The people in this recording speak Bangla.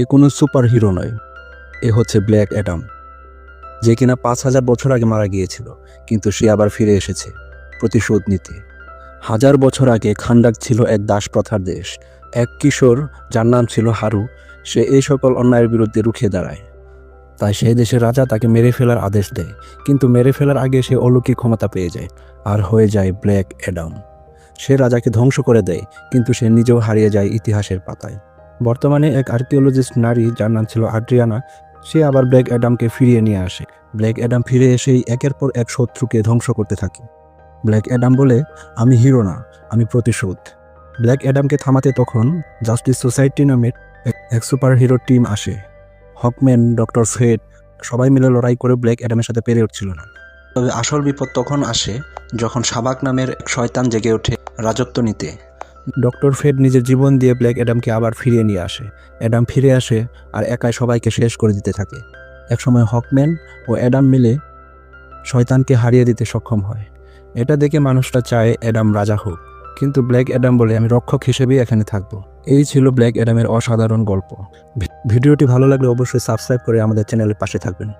এ কোনো সুপার হিরো নয়। এ হচ্ছে ব্ল্যাক অ্যাডাম, যে কিনা পাঁচ হাজার বছর আগে মারা গিয়েছিল, কিন্তু সে আবার ফিরে এসেছে প্রতিশোধ নিতে। হাজার বছর আগে খান্ডাক ছিল এক দাস প্রথার দেশ, এক কিশোর যার নাম ছিল হারু, সে এই সকল অন্যায়ের বিরুদ্ধে রুখে দাঁড়ায়। তাই সেই দেশের রাজা তাকে মেরে ফেলার আদেশ দেয়, কিন্তু মেরে ফেলার আগে সে অলৌকিক ক্ষমতা পেয়ে যায় আর হয়ে যায় ব্ল্যাক অ্যাডাম। সে রাজাকে ধ্বংস করে দেয়, কিন্তু সে নিজেও হারিয়ে যায় ইতিহাসের পাতায়। বর্তমানে এক আর্কিওলজিস্ট নারী যার নাম ছিল আড্রিয়ানা, সে আবার ব্ল্যাক অ্যাডামকে ফিরিয়ে নিয়ে আসে। ব্ল্যাক অ্যাডাম ফিরে এসেই একের পর এক শত্রুকে ধ্বংস করতে থাকে। ব্ল্যাক অ্যাডাম বলে, আমি হিরো না, আমি প্রতিশোধ। ব্ল্যাক অ্যাডামকে থামাতে তখন জাস্টিস সোসাইটি নামের এক- সুপার হিরো টিম আসে। হকম্যান, ডক্টর ফেড সবাই মিলে লড়াই করে ব্ল্যাক অ্যাডামের সাথে পেরে উঠছিল না। তবে আসল বিপদ তখন আসে যখন সাবাক নামের শয়তান জেগে ওঠে রাজত্ব নিতে। ডক্টর ফেড নিজের জীবন দিয়ে ব্ল্যাক অ্যাডামকে আবার ফিরিয়ে নিয়ে আসে। অ্যাডাম ফিরে আসে আর একাই সবাইকে শেষ করে দিতে থাকে। একসময় হকম্যান ও অ্যাডাম মিলে শয়তানকে হারিয়ে দিতে সক্ষম হয়। এটা দেখে মানুষটা চায় অ্যাডাম রাজা হোক। কিন্তু ব্ল্যাক অ্যাডাম বলে, আমি রক্ষক হিসেবেই এখানে থাকব। এই ছিল ব্ল্যাক অ্যাডামের অসাধারণ গল্প। ভিডিওটি ভালো লাগলে অবশ্যই সাবস্ক্রাইব করে আমাদের চ্যানেলের পাশে থাকবেন।